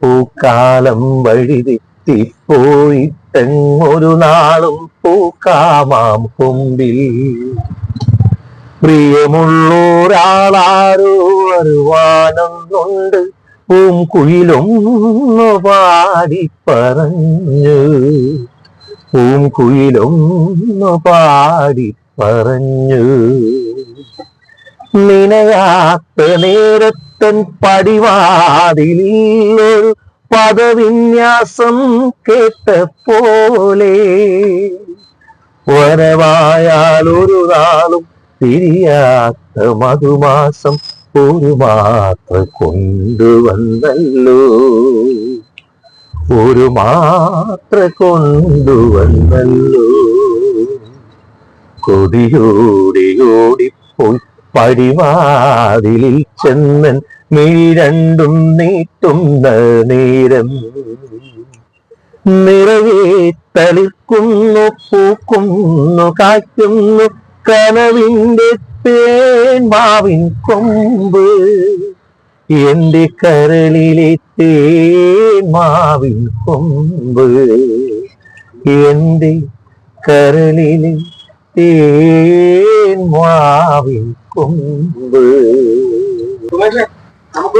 പൂക്കാലം വഴിതെറ്റിപ്പോയിട്ടെങ്ങൊരു നാളും പൂക്കാമാം കൊമ്പിൽ. പ്രിയമുള്ളൊരാളാരോ അറിവാനൊന്നുണ്ട്. പൂം കുയിലൊന്നു പാടി പറഞ്ഞു പൂം കുയിലൊന്നു പാടി പറഞ്ഞു നിനയാത്ത നേരത്തൻ പടിവാതിലിൽ ഒരു പദവിന്യാസം കേട്ട പോലെ വരവായാൽ ഒരു നാളും തിരിയാത്ത മധുമാസം ഒരു മാത്ര കൊണ്ടുവന്നല്ലോ. ഒരു മാത്ര കൊണ്ടുവന്നല്ലോ. കൊതിയോടി ഓടിപ്പോയി പടിവാതിലിൽ ചെന്നൻ മിഴി രണ്ടും നീട്ടുന്ന നേരം. നിറവേ തളിക്കുന്നു പൂക്കുന്നു കാറ്റുന്നു കനവിന്റെ തേൻമാവിൻ കൊമ്പ്. എന്റെ കരളിലെ തേൻമാവിൻ കൊമ്പ്. എന്റെ കരളിലെ തുമ്പീവാ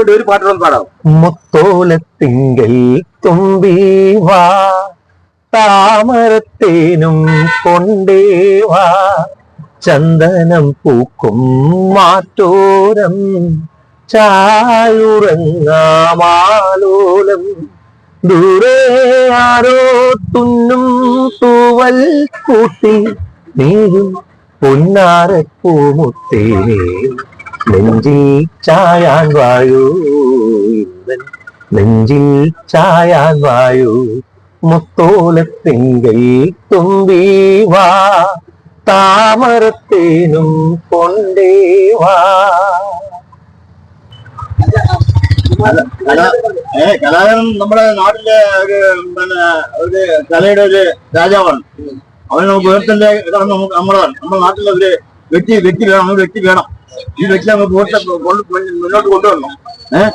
ഒരു പാടാം. മുത്തോലത്തിങ്കൽ തുമ്പി താമരത്തേനും കൊണ്ടേവാ ചന്ദനം പൂക്കും മാറ്റോരം ചായുറങ്ങാമാലോലം ദൂരെ ആരോ തുന്നും തൂവൽ കൂട്ടി നീയും പൊന്നാരപ്പൂമുത്തേനേ നെഞ്ചിൽ ചായാൻ വായു നെഞ്ചിൽ ചായാൻ വായു. മുത്തോലത്തിങ്കൽ തുമ്പി വാ താമരത്തേനും കൊണ്ടേ വാ. കലാകാരൻ നമ്മുടെ നാട്ടിലെ ഒരു പിന്നെ ഒരു കലയുടെ ഒരു രാജാവാണ്. അവൻ നമുക്ക് ഉയർത്തന്റെ ഇതാണ് നമുക്ക് നമ്മളാണ് നമ്മുടെ നാട്ടിലെ വ്യക്തി വ്യക്തി വേണം ഒരു വ്യക്തി വേണം. ഈ വ്യക്തി നമുക്ക് മുന്നോട്ട് കൊണ്ടുവരണം. ഏഹ്